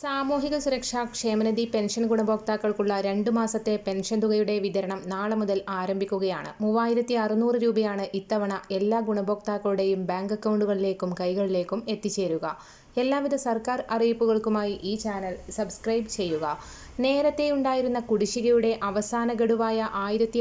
സാമൂഹിക സുരക്ഷാ ക്ഷേമനിധി പെൻഷൻ ഗുണഭോക്താക്കൾക്കുള്ള രണ്ടു മാസത്തെ പെൻഷൻ തുകയുടെ വിതരണം നാളെ മുതൽ ആരംഭിക്കുകയാണ്. മൂവായിരത്തി അറുന്നൂറ് രൂപയാണ് ഇത്തവണ എല്ലാ ഗുണഭോക്താക്കളുടെയും ബാങ്ക് അക്കൗണ്ടുകളിലേക്കും കൈകളിലേക്കും എത്തിച്ചേരുക. എല്ലാവിധ സർക്കാർ അറിയിപ്പുകൾക്കുമായി ഈ ചാനൽ സബ്സ്ക്രൈബ് ചെയ്യുക. നേരത്തെ ഉണ്ടായിരുന്ന കുടിശ്ശികയുടെ അവസാന ഗഡുവായ ആയിരത്തി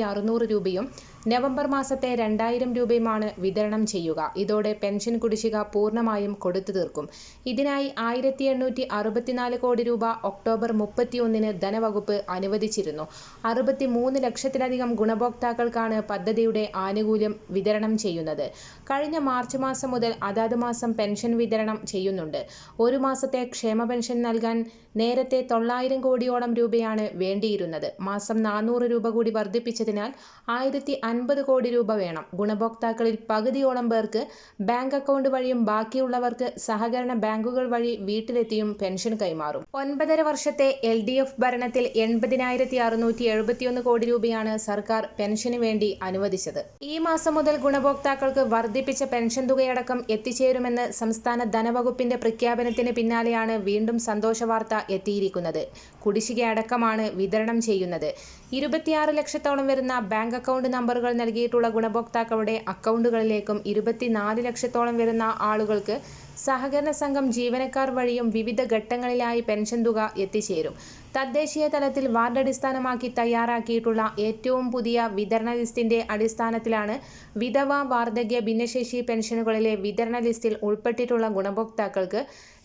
രൂപയും നവംബർ മാസത്തെ രണ്ടായിരം രൂപയുമാണ് വിതരണം ചെയ്യുക. ഇതോടെ പെൻഷൻ കുടിശ്ശിക പൂർണമായും കൊടുത്തു തീർക്കും. ഇതിനായി ആയിരത്തി എണ്ണൂറ്റി അറുപത്തിനാല് കോടി രൂപ ഒക്ടോബർ മുപ്പത്തിയൊന്നിന് ധനവകുപ്പ് അനുവദിച്ചിരുന്നു. അറുപത്തിമൂന്ന് ലക്ഷത്തിലധികം ഗുണഭോക്താക്കൾക്കാണ് പദ്ധതിയുടെ ആനുകൂല്യം വിതരണം ചെയ്യുന്നത്. കഴിഞ്ഞ മാർച്ച് മാസം മുതൽ അതാത് മാസം പെൻഷൻ വിതരണം ചെയ്യുന്നുണ്ട്. ഒരു മാസത്തെ ക്ഷേമ പെൻഷൻ നൽകാൻ നേരത്തെ തൊള്ളായിരം കോടിയോളം രൂപയാണ് വേണ്ടിയിരുന്നത്. മാസം നാനൂറ് രൂപ കൂടി വർദ്ധിപ്പിച്ചതിനാൽ ആയിരത്തി അൻപത് കോടി രൂപ വേണം. ഗുണഭോക്താക്കളിൽ പകുതിയോളം പേർക്ക് ബാങ്ക് അക്കൗണ്ട് വഴിയും ബാക്കിയുള്ളവർക്ക് സഹകരണ ബാങ്കുകൾ വഴി വീട്ടിലെത്തിയും പെൻഷൻ കൈമാറും. ഒൻപതര വർഷത്തെ എൽ ഡി എഫ് ഭരണത്തിൽ എൺപതിനായിരത്തി അറുന്നൂറ്റി എഴുപത്തിയൊന്ന് കോടി രൂപയാണ് സർക്കാർ പെൻഷന് വേണ്ടി അനുവദിച്ചത്. ഈ മാസം മുതൽ ഗുണഭോക്താക്കൾക്ക് വർദ്ധിപ്പിച്ച പെൻഷൻ തുകയടക്കം എത്തിച്ചേരുമെന്ന് സംസ്ഥാന ധനവകുപ്പിന്റെ പ്രഖ്യാപനത്തിന് പിന്നാലെയാണ് വീണ്ടും സന്തോഷ വാർത്ത എത്തിയിരിക്കുന്നത്. കുടിശ്ശിക അടക്കമാണ് വിതരണം ചെയ്യുന്നത്. ഇരുപത്തിയാറ് ലക്ഷത്തോളം വരുന്ന ബാങ്ക് അക്കൗണ്ട് നമ്പറുകൾ നൽകിയിട്ടുള്ള ഗുണഭോക്താക്കളുടെ അക്കൗണ്ടുകളിലേക്കും ഇരുപത്തിനാല് ലക്ഷത്തോളം വരുന്ന ആളുകൾക്ക് സഹകരണ സംഘം ജീവനക്കാർ വഴിയും വിവിധ ഘട്ടങ്ങളിലായി പെൻഷൻ തുക എത്തിച്ചേരും. തദ്ദേശീയ തലത്തിൽ വാർഡടിസ്ഥാനമാക്കി തയ്യാറാക്കിയിട്ടുള്ള ഏറ്റവും പുതിയ വിതരണ ലിസ്റ്റിന്റെ അടിസ്ഥാനത്തിലാണ് വിധവ വാർദ്ധക്യ ഭിന്നശേഷി പെൻഷനുകളിലെ വിതരണ ലിസ്റ്റിൽ ഉൾപ്പെട്ടിട്ടുള്ള ഗുണഭോക്താക്കൾക്ക്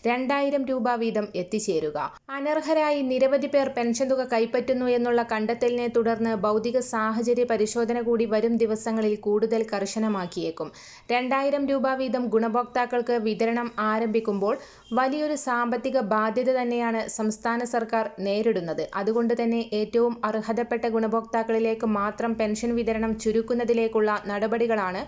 രണ്ടായിരം രൂപ വീതം എത്തിച്ചേരുക. അനർഹരായി നിരവധി പേർ പെൻഷൻ തുക കൈപ്പറ്റുന്നു എന്നുള്ള കണ്ടെത്തലിനെ തുടർന്ന് ഭൗതിക സാഹചര്യ പരിശോധന കൂടി വരും ദിവസങ്ങളിൽ കൂടുതൽ കർശനമാക്കിയേക്കും. രണ്ടായിരം രൂപ വീതം ഗുണഭോക്താക്കൾക്ക് വിതരണം ആരംഭിക്കുമ്പോൾ വലിയൊരു സാമ്പത്തിക ബാധ്യത തന്നെയാണ് സംസ്ഥാന സർക്കാർ നേരിടുന്നത്. അതുകൊണ്ട് തന്നെ ഏറ്റവും അർഹതപ്പെട്ട ഗുണഭോക്താക്കളിലേക്ക് മാത്രം പെൻഷൻ വിതരണം ചുരുക്കുന്നതിലേക്കുള്ള നടപടികളാണ്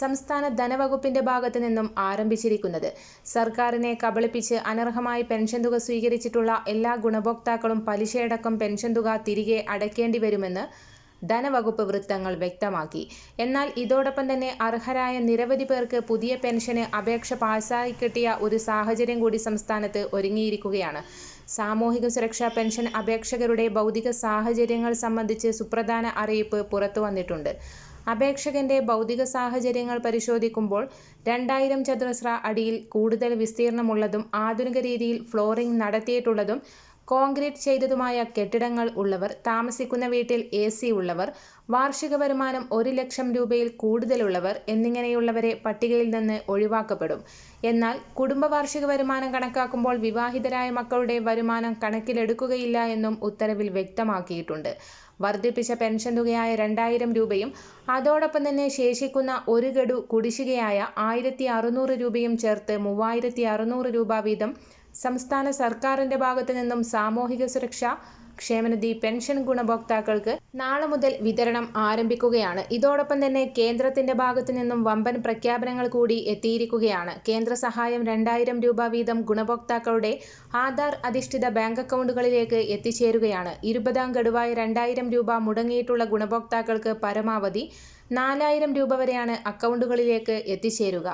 സംസ്ഥാന ധനവകുപ്പിന്റെ ഭാഗത്തു നിന്നും ആരംഭിച്ചിരിക്കുന്നത്. സർക്കാരിനെ കബളിപ്പിച്ച് അനർഹമായി പെൻഷൻ തുക സ്വീകരിച്ചിട്ടുള്ള എല്ലാ ഗുണഭോക്താക്കളും പലിശയടക്കം പെൻഷൻ തുക തിരികെ അടയ്ക്കേണ്ടി വരുമെന്ന് ധനവകുപ്പ് വൃത്തങ്ങൾ വ്യക്തമാക്കി. എന്നാൽ ഇതോടൊപ്പം തന്നെ അർഹരായ നിരവധി പേർക്ക് പുതിയ പെൻഷന് അപേക്ഷ പാസ്സായി കിട്ടിയ ഒരു സാഹചര്യം കൂടി സംസ്ഥാനത്ത് ഒരുങ്ങിയിരിക്കുകയാണ്. സാമൂഹിക സുരക്ഷാ പെൻഷൻ അപേക്ഷകരുടെ ഭൗതിക സാഹചര്യങ്ങൾ സംബന്ധിച്ച് സുപ്രധാന അറിയിപ്പ് പുറത്തു വന്നിട്ടുണ്ട്. അപേക്ഷകന്റെ ഭൗതിക സാഹചര്യങ്ങൾ പരിശോധിക്കുമ്പോൾ രണ്ടായിരം ചതുരശ്ര അടിയിൽ കൂടുതൽ വിസ്തീർണമുള്ളതും ആധുനിക രീതിയിൽ ഫ്ലോറിംഗ് നടത്തിയിട്ടുള്ളതും കോൺക്രീറ്റ് ചെയ്തതുമായ കെട്ടിടങ്ങൾ ഉള്ളവർ താമസിക്കുന്ന വീട്ടിൽ എ സി ഉള്ളവർ വാർഷിക വരുമാനം ഒരു ലക്ഷം രൂപയിൽ കൂടുതലുള്ളവർ എന്നിങ്ങനെയുള്ളവരെ പട്ടികയിൽ നിന്ന് ഒഴിവാക്കപ്പെടും. എന്നാൽ കുടുംബ വാർഷിക വരുമാനം കണക്കാക്കുമ്പോൾ വിവാഹിതരായ മക്കളുടെ വരുമാനം കണക്കിലെടുക്കുകയില്ല എന്നും ഉത്തരവിൽ വ്യക്തമാക്കിയിട്ടുണ്ട്. വർദ്ധിപ്പിച്ച പെൻഷൻ തുകയായ രണ്ടായിരം രൂപയും അതോടൊപ്പം തന്നെ ശേഷിക്കുന്ന ഒരു ഗഡു കുടിശ്ശികയായ ആയിരത്തി അറുന്നൂറ് രൂപയും ചേർത്ത് മൂവായിരത്തി അറുന്നൂറ് രൂപ വീതം സംസ്ഥാന സർക്കാരിന്റെ ഭാഗത്തു നിന്നും സാമൂഹിക സുരക്ഷ ക്ഷേമനിധി പെൻഷൻ ഗുണഭോക്താക്കൾക്ക് നാളെ മുതൽ വിതരണം ആരംഭിക്കുകയാണ്. ഇതോടൊപ്പം തന്നെ കേന്ദ്രത്തിന്റെ ഭാഗത്തു നിന്നും വമ്പൻ പ്രഖ്യാപനങ്ങൾ കൂടി എത്തിയിരിക്കുകയാണ്. കേന്ദ്ര സഹായം രണ്ടായിരം രൂപ വീതം ഗുണഭോക്താക്കളുടെ ആധാർ അധിഷ്ഠിത ബാങ്ക് അക്കൗണ്ടുകളിലേക്ക് എത്തിച്ചേരുകയാണ്. ഇരുപതാം ഗഡുവായി രണ്ടായിരം രൂപ മുടങ്ങിയിട്ടുള്ള ഗുണഭോക്താക്കൾക്ക് പരമാവധി നാലായിരം രൂപ വരെയാണ് അക്കൗണ്ടുകളിലേക്ക് എത്തിച്ചേരുക.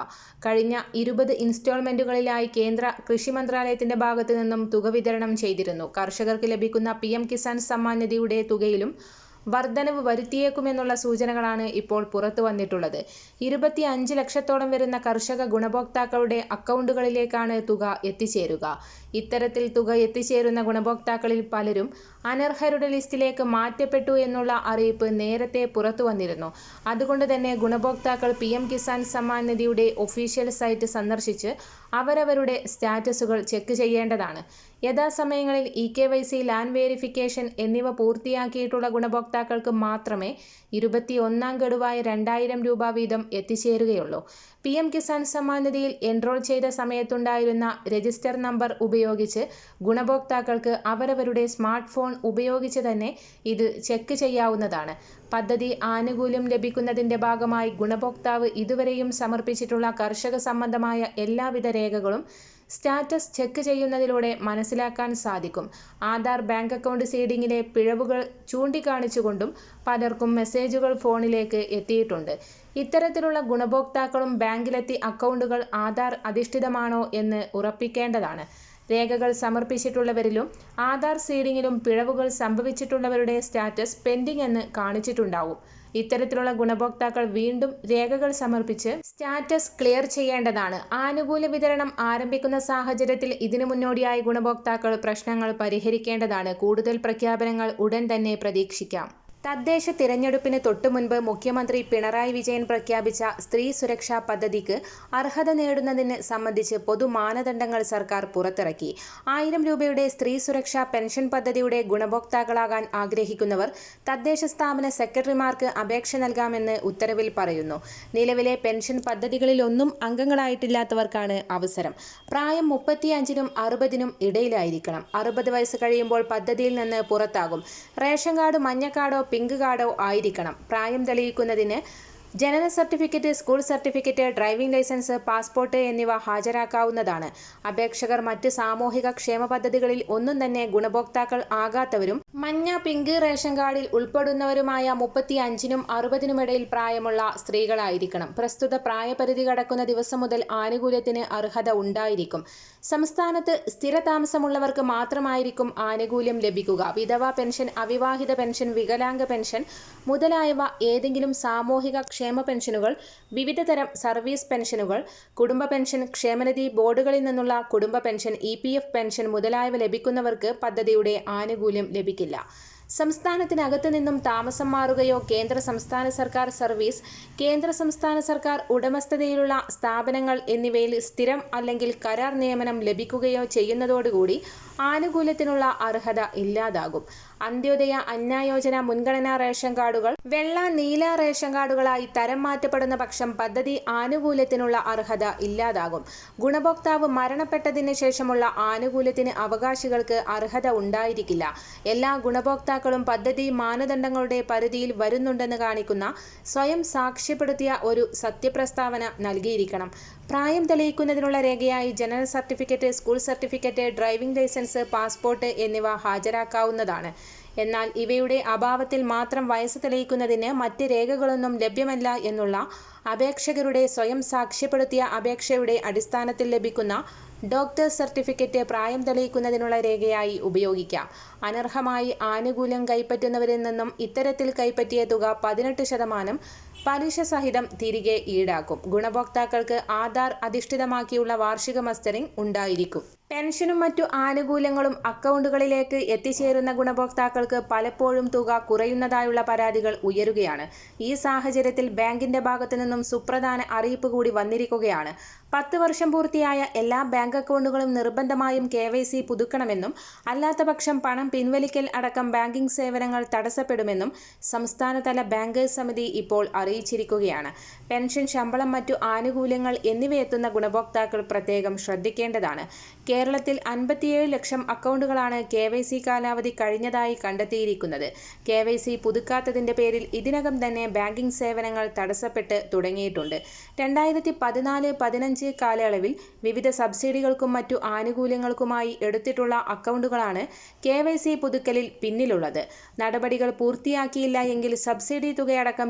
കഴിഞ്ഞ ഇരുപത് ഇൻസ്റ്റാൾമെന്റുകളിലായി കേന്ദ്ര കൃഷി മന്ത്രാലയത്തിന്റെ ഭാഗത്തു നിന്നും തുക വിതരണം ചെയ്തിരുന്നു. കർഷകർക്ക് ലഭിക്കുന്ന പി എം കിസാൻ സമ്മാൻ നിധിയുടെ തുകയിലും വർധനവ് വരുത്തിയേക്കുമെന്നുള്ള സൂചനകളാണ് ഇപ്പോൾ പുറത്തു വന്നിട്ടുള്ളത്. ഇരുപത്തി അഞ്ച് ലക്ഷത്തോളം വരുന്ന കർഷക ഗുണഭോക്താക്കളുടെ അക്കൗണ്ടുകളിലേക്കാണ് തുക എത്തിച്ചേരുക. ഇത്തരത്തിൽ തുക എത്തിച്ചേരുന്ന ഗുണഭോക്താക്കളിൽ പലരും അനർഹരുടെ ലിസ്റ്റിലേക്ക് മാറ്റപ്പെട്ടു എന്നുള്ള അറിയിപ്പ് നേരത്തെ പുറത്തു വന്നിരുന്നു. അതുകൊണ്ട് തന്നെ ഗുണഭോക്താക്കൾ പി എം കിസാൻ സമ്മാൻ നിധിയുടെ ഒഫീഷ്യൽ സൈറ്റ് സന്ദർശിച്ച് അവരവരുടെ സ്റ്റാറ്റസുകൾ ചെക്ക് ചെയ്യേണ്ടതാണ്. യഥാസമയങ്ങളിൽ e K Y C land verification എന്നിവ പൂർത്തിയാക്കിയിട്ടുള്ള ഗുണഭോക്താക്കൾക്ക് മാത്രമേ ഇരുപത്തി ഒന്നാം ഗഡുവായ രണ്ടായിരം രൂപ വീതം എത്തിച്ചേരുകയുള്ളൂ. പി എം കിസാൻ സമ്മാൻ നിധിയിൽ എൻറോൾ ചെയ്ത സമയത്തുണ്ടായിരുന്ന രജിസ്റ്റർ നമ്പർ ഉപയോഗിച്ച് ഗുണഭോക്താക്കൾക്ക് അവരവരുടെ സ്മാർട്ട് ഫോൺ ഉപയോഗിച്ച് തന്നെ ഇത് ചെക്ക് ചെയ്യാവുന്നതാണ്. പദ്ധതി ആനുകൂല്യം ലഭിക്കുന്നതിന്റെ ഭാഗമായി ഗുണഭോക്താവ് ഇതുവരെയും സമർപ്പിച്ചിട്ടുള്ള കർഷക സംബന്ധമായ എല്ലാവിധ രേഖകളും സ്റ്റാറ്റസ് ചെക്ക് ചെയ്യുന്നതിലൂടെ മനസ്സിലാക്കാൻ സാധിക്കും. ആധാർ ബാങ്ക് അക്കൗണ്ട് സീഡിങ്ങിലെ പിഴവുകൾ ചൂണ്ടിക്കാണിച്ചുകൊണ്ടും പലർക്കും മെസ്സേജുകൾ ഫോണിലേക്ക് എത്തിയിട്ടുണ്ട്. ഇത്തരത്തിലുള്ള ഗുണഭോക്താക്കളും ബാങ്കിലെത്തി അക്കൗണ്ടുകൾ ആധാർ അധിഷ്ഠിതമാണോ എന്ന് ഉറപ്പിക്കേണ്ടതാണ്. രേഖകൾ സമർപ്പിച്ചിട്ടുള്ളവരിലും ആധാർ സീഡിങ്ങിലും പിഴവുകൾ സംഭവിച്ചിട്ടുള്ളവരുടെ സ്റ്റാറ്റസ് പെൻഡിംഗ് എന്ന് കാണിച്ചിട്ടുണ്ടാവും. ഇത്തരത്തിലുള്ള ഗുണഭോക്താക്കൾ വീണ്ടും രേഖകൾ സമർപ്പിച്ച് സ്റ്റാറ്റസ് ക്ലിയർ ചെയ്യേണ്ടതാണ്. ആനുകൂല്യ വിതരണം ആരംഭിക്കുന്ന സാഹചര്യത്തിൽ ഇതിനു മുന്നോടിയായി ഗുണഭോക്താക്കൾ പ്രശ്നങ്ങൾ പരിഹരിക്കേണ്ടതാണ്. കൂടുതൽ പ്രഖ്യാപനങ്ങൾ ഉടൻ തന്നെ പ്രതീക്ഷിക്കാം. തദ്ദേശ തിരഞ്ഞെടുപ്പിന് തൊട്ടുമുൻപ് മുഖ്യമന്ത്രി പിണറായി വിജയൻ പ്രഖ്യാപിച്ച സ്ത്രീ സുരക്ഷാ പദ്ധതിക്ക് അർഹത നേടുന്നതിന് സംബന്ധിച്ച് പൊതുമാനദണ്ഡങ്ങൾ സർക്കാർ പുറത്തിറക്കി. ആയിരം രൂപയുടെ സ്ത്രീ സുരക്ഷാ പെൻഷൻ പദ്ധതിയുടെ ഗുണഭോക്താക്കളാകാൻ ആഗ്രഹിക്കുന്നവർ തദ്ദേശ സ്ഥാപന സെക്രട്ടറിമാർക്ക് അപേക്ഷ നൽകാമെന്ന് ഉത്തരവിൽ പറയുന്നു. നിലവിലെ പെൻഷൻ പദ്ധതികളിലൊന്നും അംഗങ്ങളായിട്ടില്ലാത്തവർക്കാണ് അവസരം. പ്രായം മുപ്പത്തിയഞ്ചിനും അറുപതിനും ഇടയിലായിരിക്കണം. അറുപത് വയസ്സ് കഴിയുമ്പോൾ പദ്ധതിയിൽ നിന്ന് പുറത്താകും. റേഷൻ കാർഡ് മഞ്ഞ പിങ്ക് കാർഡോ ആയിരിക്കണം. പ്രായം തെളിയിക്കുന്നതിന് ജനന certificate school certificate driving licence passport എന്നിവ ഹാജരാക്കാവുന്നതാണ്. അപേക്ഷകർ മറ്റ് സാമൂഹിക ക്ഷേമ പദ്ധതികളിൽ ഒന്നും തന്നെ ഗുണഭോക്താക്കൾ ആകാത്തവരും മഞ്ഞ പിങ്ക് റേഷൻ കാർഡിൽ ഉൾപ്പെടുന്നവരുമായ മുപ്പത്തി അഞ്ചിനും അറുപതിനുമിടയിൽ പ്രായമുള്ള സ്ത്രീകളായിരിക്കണം. പ്രസ്തുത പ്രായപരിധി കടക്കുന്ന ദിവസം മുതൽ ആനുകൂല്യത്തിന് അർഹത ഉണ്ടായിരിക്കും. സംസ്ഥാനത്ത് സ്ഥിരതാമസമുള്ളവർക്ക് മാത്രമായിരിക്കും ആനുകൂല്യം ലഭിക്കുക. വിധവ പെൻഷൻ അവിവാഹിത പെൻഷൻ വികലാംഗ പെൻഷൻ മുതലായവ ഏതെങ്കിലും സാമൂഹിക ക്ഷേമ പെൻഷനുകൾ വിവിധ തരം സർവീസ് പെൻഷനുകൾ കുടുംബ പെൻഷൻ ക്ഷേമനിധി ബോർഡുകളിൽ നിന്നുള്ള കുടുംബ പെൻഷൻ ഇ പെൻഷൻ മുതലായവ ലഭിക്കുന്നവർക്ക് പദ്ധതിയുടെ ആനുകൂല്യം ലഭിക്കില്ല. സംസ്ഥാനത്തിനകത്ത് നിന്നും താമസം മാറുകയോ കേന്ദ്ര സംസ്ഥാന സർക്കാർ സർവീസ് കേന്ദ്ര സംസ്ഥാന സർക്കാർ ഉടമസ്ഥതയിലുള്ള സ്ഥാപനങ്ങൾ എന്നിവയിൽ സ്ഥിരം അല്ലെങ്കിൽ കരാർ നിയമനം ലഭിക്കുകയോ ചെയ്യുന്നതോടുകൂടി ആനുകൂല്യത്തിനുള്ള അർഹത ഇല്ലാതാകും. അന്ത്യോദയ അന്നായോജന മുൻഗണനാ റേഷൻ കാർഡുകൾ വെള്ള നീല റേഷൻ കാർഡുകളായി തരം മാറ്റപ്പെടുന്ന പക്ഷം പദ്ധതി ആനുകൂല്യത്തിനുള്ള അർഹത ഇല്ലാതാകും. ഗുണഭോക്താവ് മരണപ്പെട്ടതിന് ശേഷമുള്ള ആനുകൂല്യത്തിന് അവകാശികൾക്ക് അർഹത ഉണ്ടായിരിക്കില്ല. എല്ലാ ഗുണഭോക്താക്കളും പദ്ധതി മാനദണ്ഡങ്ങളുടെ പരിധിയിൽ വരുന്നുണ്ടെന്ന് കാണിക്കുന്ന സ്വയം സാക്ഷ്യപ്പെടുത്തിയ ഒരു സത്യപ്രസ്താവന നൽകിയിരിക്കണം. പ്രായം തെളിയിക്കുന്നതിനുള്ള രേഖയായി general certificate school certificate driving licence passport എന്നിവ ഹാജരാക്കാവുന്നതാണ്. എന്നാൽ ഇവയുടെ അഭാവത്തിൽ മാത്രം വയസ്സ് തെളിയിക്കുന്നതിന് മറ്റ് രേഖകളൊന്നും ലഭ്യമല്ല എന്നുള്ള അപേക്ഷകരുടെ സ്വയം സാക്ഷ്യപ്പെടുത്തിയ അപേക്ഷയുടെ അടിസ്ഥാനത്തിൽ ലഭിക്കുന്ന ഡോക്ടർ സർട്ടിഫിക്കറ്റ് പ്രായം തെളിയിക്കുന്നതിനുള്ള രേഖയായി ഉപയോഗിക്കാം. അനർഹമായി ആനുകൂല്യം കൈപ്പറ്റുന്നവരിൽ നിന്നും ഇത്തരത്തിൽ കൈപ്പറ്റിയ തുക പതിനെട്ട് ശതമാനം പലിശ സഹിതം തിരികെ ഈടാക്കും. ഗുണഭോക്താക്കൾക്ക് ആധാർ അധിഷ്ഠിതമാക്കിയുള്ള വാർഷിക മസ്റ്ററിംഗ് ഉണ്ടായിരിക്കും. പെൻഷനും മറ്റു ആനുകൂല്യങ്ങളും അക്കൗണ്ടുകളിലേക്ക് എത്തിച്ചേരുന്ന ഗുണഭോക്താക്കൾക്ക് പലപ്പോഴും തുക കുറയുന്നതായുള്ള പരാതികൾ ഉയരുകയാണ്. ഈ സാഹചര്യത്തിൽ ബാങ്കിന്റെ ഭാഗത്തു നിന്നും സുപ്രധാന അറിയിപ്പ് കൂടി വന്നിരിക്കുകയാണ്. പത്ത് വർഷം പൂർത്തിയായ എല്ലാ ബാങ്ക് അക്കൗണ്ടുകളും നിർബന്ധമായും കെ വൈ സി പുതുക്കണമെന്നും അല്ലാത്തപക്ഷം പണം പിൻവലിക്കൽ അടക്കം ബാങ്കിംഗ് സേവനങ്ങൾ തടസ്സപ്പെടുമെന്നും സംസ്ഥാനതല ബാങ്കേഴ്സ് സമിതി ഇപ്പോൾ അറിയിച്ചിരിക്കുകയാണ്. പെൻഷൻ ശമ്പളം മറ്റു ആനുകൂല്യങ്ങൾ എന്നിവയെത്തുന്ന ഗുണഭോക്താക്കൾ പ്രത്യേകം ശ്രദ്ധിക്കേണ്ടതാണ്. കേരളത്തിൽ അൻപത്തിയേഴ് ലക്ഷം അക്കൗണ്ടുകളാണ് കെ വൈ സി കാലാവധി കഴിഞ്ഞതായി കണ്ടെത്തിയിരിക്കുന്നത്. കെ വൈ സി പുതുക്കാത്തതിന്റെ പേരിൽ ഇതിനകം തന്നെ ബാങ്കിംഗ് സേവനങ്ങൾ തടസ്സപ്പെട്ട് തുടങ്ങിയിട്ടുണ്ട്. രണ്ടായിരത്തി പതിനാല് പതിനഞ്ച് കാലയളവിൽ വിവിധ സബ്സിഡികൾക്കും മറ്റു ആനുകൂല്യങ്ങൾക്കുമായി എടുത്തിട്ടുള്ള അക്കൗണ്ടുകളാണ് കെ വൈ സി പുതുക്കലിൽ പിന്നിലുള്ളത്. നടപടികൾ പൂർത്തിയാക്കിയില്ല എങ്കിൽ സബ്സിഡി തുകയടക്കം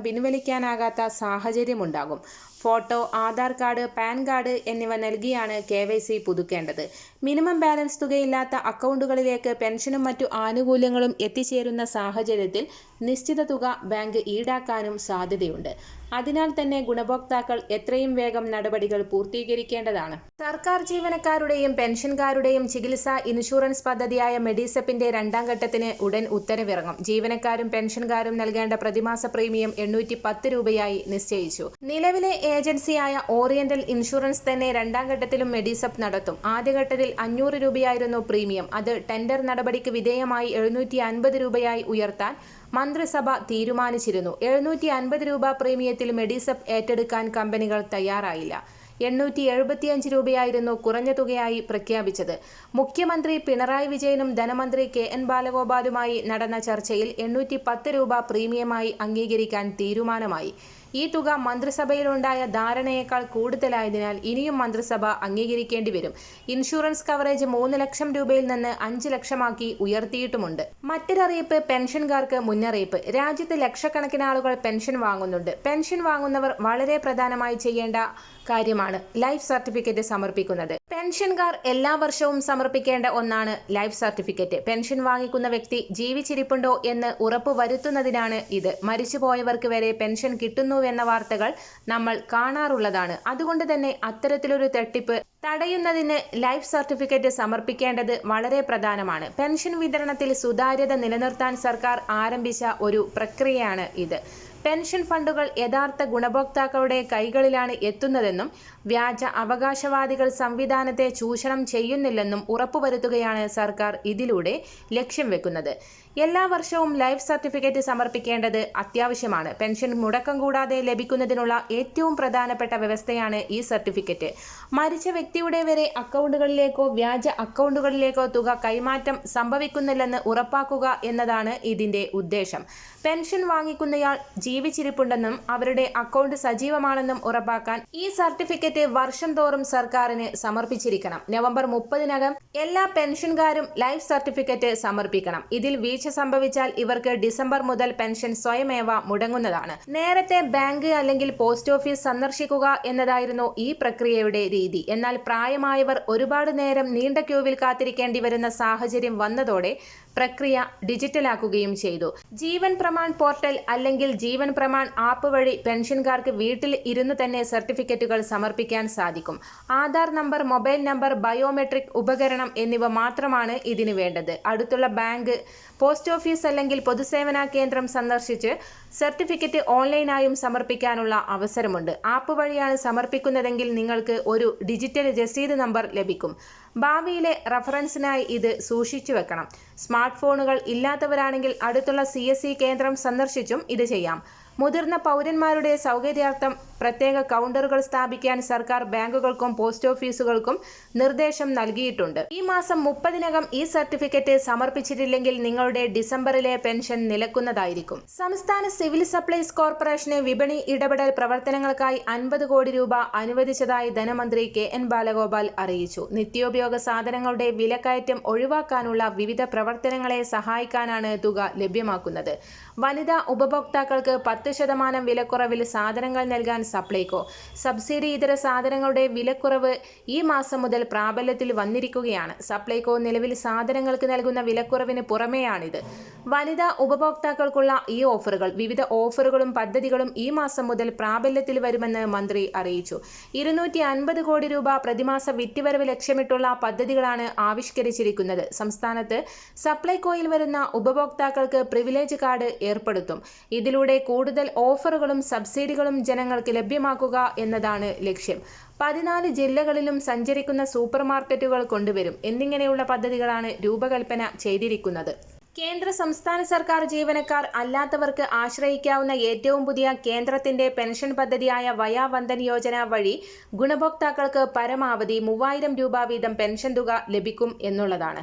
പിൻവലിക്കാനാകാത്ത സാഹചര്യമുണ്ടാകും. Photo Aadhaar card PAN card എന്നിവ നൽകിയാണ് കെ വൈ സി പുതുക്കേണ്ടത്. മിനിമം ബാലൻസ് തുകയില്ലാത്ത അക്കൗണ്ടുകളിലേക്ക് പെൻഷനും മറ്റു ആനുകൂല്യങ്ങളും എത്തിച്ചേരുന്ന സാഹചര്യത്തിൽ നിശ്ചിത തുക ബാങ്ക് ഈടാക്കാനും സാധ്യതയുണ്ട്. അതിനാൽ തന്നെ ഗുണഭോക്താക്കൾ എത്രയും വേഗം നടപടികൾ പൂർത്തീകരിക്കേണ്ടതാണ്. സർക്കാർ ജീവനക്കാരുടെയും പെൻഷൻകാരുടെയും ചികിത്സാ ഇൻഷുറൻസ് പദ്ധതിയായ മെഡിസെപ്പിന്റെ രണ്ടാം ഘട്ടത്തിന് ഉടൻ ഉത്തരവിറങ്ങും. ജീവനക്കാരും പെൻഷൻകാരും നൽകേണ്ട പ്രതിമാസ പ്രീമിയം എണ്ണൂറ്റി രൂപയായി നിശ്ചയിച്ചു. നിലവിലെ ഏജൻസിയായ ഓറിയന്റൽ ഇൻഷുറൻസ് തന്നെ രണ്ടാം ഘട്ടത്തിലും മെഡിസപ്പ് നടത്തും. ആദ്യഘട്ടത്തിൽ അഞ്ഞൂറ് രൂപയായിരുന്നു പ്രീമിയം. അത് ടെൻഡർ നടപടിക്ക് വിധേയമായി എഴുന്നൂറ്റി അൻപത് രൂപയായി ഉയർത്താൻ മന്ത്രിസഭ തീരുമാനിച്ചിരുന്നു. എഴുന്നൂറ്റി അൻപത് രൂപ പ്രീമിയത്തിൽ മെഡിസപ്പ് ഏറ്റെടുക്കാൻ കമ്പനികൾ തയ്യാറായില്ല. എണ്ണൂറ്റി എഴുപത്തിയഞ്ച് രൂപയായിരുന്നു കുറഞ്ഞ തുകയായി പ്രഖ്യാപിച്ചത്. മുഖ്യമന്ത്രി പിണറായി വിജയനും ധനമന്ത്രി കെ എൻ ബാലഗോപാലുമായി നടന്ന ചർച്ചയിൽ എണ്ണൂറ്റി പത്ത് രൂപ പ്രീമിയമായി അംഗീകരിക്കാൻ തീരുമാനമായി. ഈ തുക മന്ത്രിസഭയിലുണ്ടായ ധാരണയേക്കാൾ കൂടുതലായതിനാൽ ഇനിയും മന്ത്രിസഭ അംഗീകരിക്കേണ്ടി വരും. ഇൻഷുറൻസ് കവറേജ് മൂന്ന് ലക്ഷം രൂപയിൽ നിന്ന് അഞ്ച് ലക്ഷമാക്കി ഉയർത്തിയിട്ടുമുണ്ട്. മറ്റൊരറിയിപ്പ് പെൻഷൻകാർക്ക് മുന്നറിയിപ്പ്. രാജ്യത്ത് ലക്ഷക്കണക്കിന് ആളുകൾ പെൻഷൻ വാങ്ങുന്നുണ്ട്. പെൻഷൻ വാങ്ങുന്നവർ വളരെ പ്രധാനമായി ചെയ്യേണ്ട കാര്യമാണ് ലൈഫ് സർട്ടിഫിക്കറ്റ് സമർപ്പിക്കുന്നത്. പെൻഷൻകാർ എല്ലാ വർഷവും സമർപ്പിക്കേണ്ട ഒന്നാണ് ലൈഫ് സർട്ടിഫിക്കറ്റ്. പെൻഷൻ വാങ്ങിക്കുന്ന വ്യക്തി ജീവിച്ചിരിപ്പുണ്ടോ എന്ന് ഉറപ്പ് വരുത്തുന്നതിനാണ് ഇത്. മരിച്ചുപോയവർക്ക് വരെ പെൻഷൻ കിട്ടുന്നുവെന്ന വാർത്തകൾ നമ്മൾ കാണാറുള്ളതാണ്. അതുകൊണ്ട് തന്നെ അത്തരത്തിലൊരു തട്ടിപ്പ് തടയുന്നതിന് ലൈഫ് സർട്ടിഫിക്കറ്റ് സമർപ്പിക്കേണ്ടത് വളരെ പ്രധാനമാണ്. പെൻഷൻ വിതരണത്തിൽ സുതാര്യത നിലനിർത്താൻ സർക്കാർ ആരംഭിച്ച ഒരു പ്രക്രിയയാണ് ഇത്. പെൻഷൻ ഫണ്ടുകൾ യഥാർത്ഥ ഗുണഭോക്താക്കളുടെ കൈകളിലാണ് എത്തുന്നതെന്നും വ്യാജ അവകാശവാദികൾ സംവിധാനത്തെ ചൂഷണം ചെയ്യുന്നില്ലെന്നും ഉറപ്പുവരുത്തുകയാണ് സർക്കാർ ഇതിലൂടെ ലക്ഷ്യം വെക്കുന്നത്. എല്ലാ വർഷവും ലൈഫ് സർട്ടിഫിക്കറ്റ് സമർപ്പിക്കേണ്ടത് അത്യാവശ്യമാണ്. പെൻഷൻ മുടക്കം കൂടാതെ ലഭിക്കുന്നതിനുള്ള ഏറ്റവും പ്രധാനപ്പെട്ട വ്യവസ്ഥയാണ് ഈ സർട്ടിഫിക്കറ്റ്. മരിച്ച വ്യക്തിയുടെ വരെ അക്കൗണ്ടുകളിലേക്കോ വ്യാജ അക്കൗണ്ടുകളിലേക്കോ തുക കൈമാറ്റം സംഭവിക്കുന്നില്ലെന്ന് ഉറപ്പാക്കുക എന്നതാണ് ഇതിന്റെ ഉദ്ദേശം. പെൻഷൻ വാങ്ങിക്കുന്നയാൾ ജീവിച്ചിരിപ്പുണ്ടെന്നും അവരുടെ അക്കൗണ്ട് സജീവമാണെന്നും ഉറപ്പാക്കാൻ ഈ സർട്ടിഫിക്കറ്റ് വർഷം തോറും സർക്കാരിന് സമർപ്പിച്ചിരിക്കണം. നവംബർ മുപ്പതിനകം എല്ലാ പെൻഷൻകാരും ലൈഫ് സർട്ടിഫിക്കറ്റ് സമർപ്പിക്കണം. ഇതിൽ വീഴ്ച സംഭവിച്ചാൽ ഇവർക്ക് ഡിസംബർ മുതൽ പെൻഷൻ സ്വയമേവ മുടങ്ങുന്നതാണ്. നേരത്തെ ബാങ്ക് അല്ലെങ്കിൽ പോസ്റ്റ് ഓഫീസ് സന്ദർശിക്കുക എന്നതായിരുന്നു ഈ പ്രക്രിയയുടെ രീതി. എന്നാൽ പ്രായമായവർ ഒരുപാട് നേരം നീണ്ട ക്യൂവിൽ കാത്തിരിക്കേണ്ടി വരുന്ന സാഹചര്യം വന്നതോടെ പ്രക്രിയ ഡിജിറ്റലാക്കുകയും ചെയ്തു. ജീവൻ പ്രമാൺ പോർട്ടൽ അല്ലെങ്കിൽ ജീവൻ പ്രമാൺ ആപ്പ് വഴി പെൻഷൻകാർക്ക് വീട്ടിൽ ഇരുന്ന് തന്നെ സർട്ടിഫിക്കറ്റുകൾ സമർപ്പിക്കാൻ സാധിക്കും. Aadhaar number mobile number biometric ഉപകരണം എന്നിവ മാത്രമാണ് ഇതിന് വേണ്ടത്. അടുത്തുള്ള ബാങ്ക് പോസ്റ്റ് ഓഫീസ് അല്ലെങ്കിൽ പൊതുസേവന കേന്ദ്രം സന്ദർശിച്ച് സർട്ടിഫിക്കറ്റ് ഓൺലൈനായും സമർപ്പിക്കാനുള്ള അവസരമുണ്ട്. ആപ്പ് വഴിയാണ് സമർപ്പിക്കുന്നതെങ്കിൽ നിങ്ങൾക്ക് ഒരു ഡിജിറ്റൽ രസീത് നമ്പർ ലഭിക്കും. ഭാവിയിലെ റഫറൻസിനായി ഇത് സൂക്ഷിച്ചു വെക്കണം. സ്മാർട്ട് ഫോണുകൾ ഇല്ലാത്തവരാണെങ്കിൽ അടുത്തുള്ള സി കേന്ദ്രം സന്ദർശിച്ചും ഇത് ചെയ്യാം. മുതിർന്ന പൗരന്മാരുടെ സൗകര്യാർത്ഥം പ്രത്യേക കൗണ്ടറുകൾ സ്ഥാപിക്കാൻ സർക്കാർ ബാങ്കുകൾക്കും പോസ്റ്റ് ഓഫീസുകൾക്കും നിർദ്ദേശം നൽകിയിട്ടുണ്ട്. ഈ മാസം മുപ്പതിനകം ഈ സർട്ടിഫിക്കറ്റ് സമർപ്പിച്ചിട്ടില്ലെങ്കിൽ നിങ്ങളുടെ ഡിസംബറിലെ പെൻഷൻ നിലക്കുന്നതായിരിക്കും. സംസ്ഥാന സിവിൽ സപ്ലൈസ് കോർപ്പറേഷന് വിപണി ഇടപെടൽ പ്രവർത്തനങ്ങൾക്കായി അൻപത് കോടി രൂപ അനുവദിച്ചതായി ധനമന്ത്രി കെ എൻ ബാലഗോപാൽ അറിയിച്ചു. നിത്യോപയോഗ സാധനങ്ങളുടെ വിലക്കയറ്റം ഒഴിവാക്കാനുള്ള വിവിധ പ്രവർത്തനങ്ങളെ സഹായിക്കാനാണ് തുക ലഭ്യമാക്കുന്നത്. വനിതാ ഉപഭോക്താക്കൾക്ക് പത്ത് ശതമാനം വിലക്കുറവിൽ സാധനങ്ങൾ നൽകാൻ സപ്ലൈകോ. സബ്സിഡി ഇതര സാധനങ്ങളുടെ വിലക്കുറവ് ഈ മാസം മുതൽ പ്രാബല്യത്തിൽ വന്നിരിക്കുകയാണ്. സപ്ലൈകോ നിലവിൽ സാധനങ്ങൾക്ക് നൽകുന്ന വിലക്കുറവിന് പുറമെയാണിത്. വനിതാ ഉപഭോക്താക്കൾക്കുള്ള ഈ ഓഫറുകൾ വിവിധ ഓഫറുകളും പദ്ധതികളും ഈ മാസം മുതൽ പ്രാബല്യത്തിൽ വരുമെന്ന് മന്ത്രി അറിയിച്ചു. ഇരുന്നൂറ്റി അൻപത് കോടി രൂപ പ്രതിമാസ വിറ്റുവരവ് ലക്ഷ്യമിട്ടുള്ള പദ്ധതികളാണ് ആവിഷ്കരിച്ചിരിക്കുന്നത്. സംസ്ഥാനത്ത് സപ്ലൈകോയിൽ വരുന്ന ഉപഭോക്താക്കൾക്ക് പ്രിവിലേജ് കാർഡ് ഏർപ്പെടുത്തും. ഇതിലൂടെ കൂടുതൽ ഓഫറുകളും സബ്സിഡികളും ജനങ്ങൾക്ക് ലഭ്യമാക്കുക എന്നതാണ് ലക്ഷ്യം. പതിനാല് ജില്ലകളിലും സഞ്ചരിക്കുന്ന സൂപ്പർ മാർക്കറ്റുകൾ കൊണ്ടുവരും എന്നിങ്ങനെയുള്ള പദ്ധതികളാണ് രൂപകൽപ്പന ചെയ്തിരിക്കുന്നത്. കേന്ദ്ര സംസ്ഥാന സർക്കാർ ജീവനക്കാർ അല്ലാത്തവർക്ക് ആശ്രയിക്കാവുന്ന ഏറ്റവും പുതിയ കേന്ദ്രത്തിന്റെ പെൻഷൻ പദ്ധതിയായ വയാവന്ദൻ യോജന വഴി ഗുണഭോക്താക്കൾക്ക് പരമാവധി മൂവായിരം രൂപ വീതം പെൻഷൻ തുക ലഭിക്കും എന്നുള്ളതാണ്.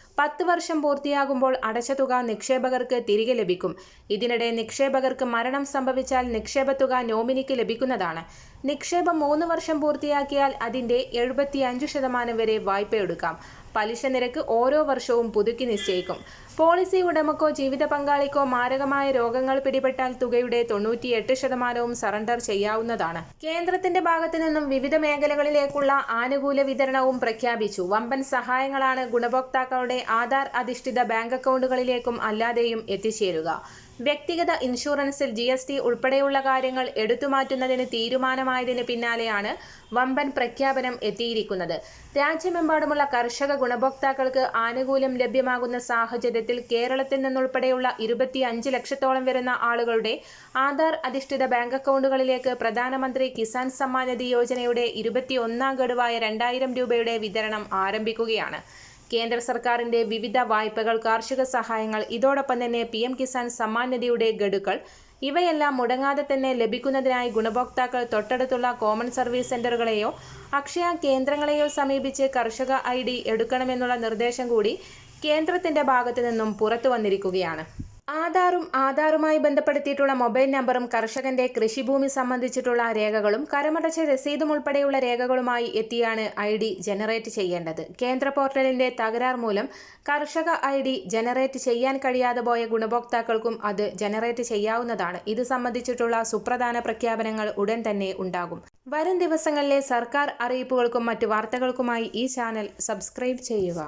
പത്ത് വർഷം പൂർത്തിയാകുമ്പോൾ അടച്ച തുക നിക്ഷേപകർക്ക് തിരികെ ലഭിക്കും. ഇതിനിടെ നിക്ഷേപകർക്ക് മരണം സംഭവിച്ചാൽ നിക്ഷേപ തുക നോമിനിക്ക് ലഭിക്കുന്നതാണ്. നിക്ഷേപം മൂന്ന് വർഷം പൂർത്തിയാക്കിയാൽ അതിന്റെ എഴുപത്തിയഞ്ച് ശതമാനം വരെ വായ്പയെടുക്കാം. പലിശ നിരക്ക് ഓരോ വർഷവും പുതുക്കി നിശ്ചയിക്കും. പോളിസി ഉടമക്കോ ജീവിത പങ്കാളിക്കോ മാരകമായ രോഗങ്ങൾ പിടിപെട്ടാൽ തുകയുടെ തൊണ്ണൂറ്റിയെട്ട് ശതമാനവും സറണ്ടർ ചെയ്യാവുന്നതാണ്. കേന്ദ്രത്തിന്റെ ഭാഗത്തു നിന്നും വിവിധ മേഖലകളിലേക്കുള്ള ആനുകൂല വിതരണവും പ്രഖ്യാപിച്ചു. വമ്പൻ സഹായങ്ങളാണ് ഗുണഭോക്താക്കളുടെ ആധാർ അധിഷ്ഠിത ബാങ്ക് അക്കൗണ്ടുകളിലേക്കും അല്ലാതെയും എത്തിച്ചേരുക. വ്യക്തിഗത ഇൻഷുറൻസിൽ ജി എസ് ടി ഉൾപ്പെടെയുള്ള കാര്യങ്ങൾ എടുത്തുമാറ്റുന്നതിന് തീരുമാനമായതിന് പിന്നാലെയാണ് വമ്പൻ പ്രഖ്യാപനം എത്തിയിരിക്കുന്നത്. രാജ്യമെമ്പാടുമുള്ള കർഷക ഗുണഭോക്താക്കൾക്ക് ആനുകൂല്യം ലഭ്യമാകുന്ന സാഹചര്യത്തിൽ കേരളത്തിൽ നിന്നുൾപ്പെടെയുള്ള ഇരുപത്തിയഞ്ച് ലക്ഷത്തോളം വരുന്ന ആളുകളുടെ ആധാർ അധിഷ്ഠിത ബാങ്ക് അക്കൗണ്ടുകളിലേക്ക് പ്രധാനമന്ത്രി കിസാൻ സമ്മാൻ നിധി യോജനയുടെ ഇരുപത്തിയൊന്നാം ഗഡുവായ രണ്ടായിരം രൂപയുടെ വിതരണം ആരംഭിക്കുകയാണ്. കേന്ദ്ര സർക്കാരിന്റെ വിവിധ വായ്പകൾ കാർഷിക സഹായങ്ങൾ ഇതോടൊപ്പം തന്നെ പി എം കിസാൻ സമ്മാൻ നിധിയുടെ ഗഡുക്കൾ ഇവയെല്ലാം മുടങ്ങാതെ തന്നെ ലഭിക്കുന്നതിനായി ഗുണഭോക്താക്കൾ തൊട്ടടുത്തുള്ള കോമൺ സർവീസ് സെന്ററുകളെയോ അക്ഷയ കേന്ദ്രങ്ങളെയോ സമീപിച്ച് കർഷക ഐ ഡി എടുക്കണമെന്നുള്ള നിർദ്ദേശം കൂടി കേന്ദ്രത്തിന്റെ ഭാഗത്തു നിന്നും പുറത്തു വന്നിരിക്കുകയാണ്. ആധാറും ആധാറുമായി ബന്ധപ്പെടുത്തിയിട്ടുള്ള മൊബൈൽ നമ്പറും കർഷകന്റെ കൃഷിഭൂമി സംബന്ധിച്ചിട്ടുള്ള രേഖകളും കരമടച്ച രസീതും ഉൾപ്പെടെയുള്ള രേഖകളുമായി എത്തിയാണ് ഐ ഡി ജനറേറ്റ് ചെയ്യേണ്ടത്. കേന്ദ്ര പോർട്ടലിന്റെ തകരാർ മൂലം കർഷക ഐ ഡി ജനറേറ്റ് ചെയ്യാൻ കഴിയാതെ പോയ ഗുണഭോക്താക്കൾക്കും അത് ജനറേറ്റ് ചെയ്യാവുന്നതാണ്. ഇത് സംബന്ധിച്ചിട്ടുള്ള സുപ്രധാന പ്രഖ്യാപനങ്ങൾ ഉടൻ തന്നെ ഉണ്ടാകും. വരും ദിവസങ്ങളിലെ സർക്കാർ അറിയിപ്പുകൾക്കും മറ്റു വാർത്തകൾക്കുമായി ഈ ചാനൽ സബ്സ്ക്രൈബ് ചെയ്യുക.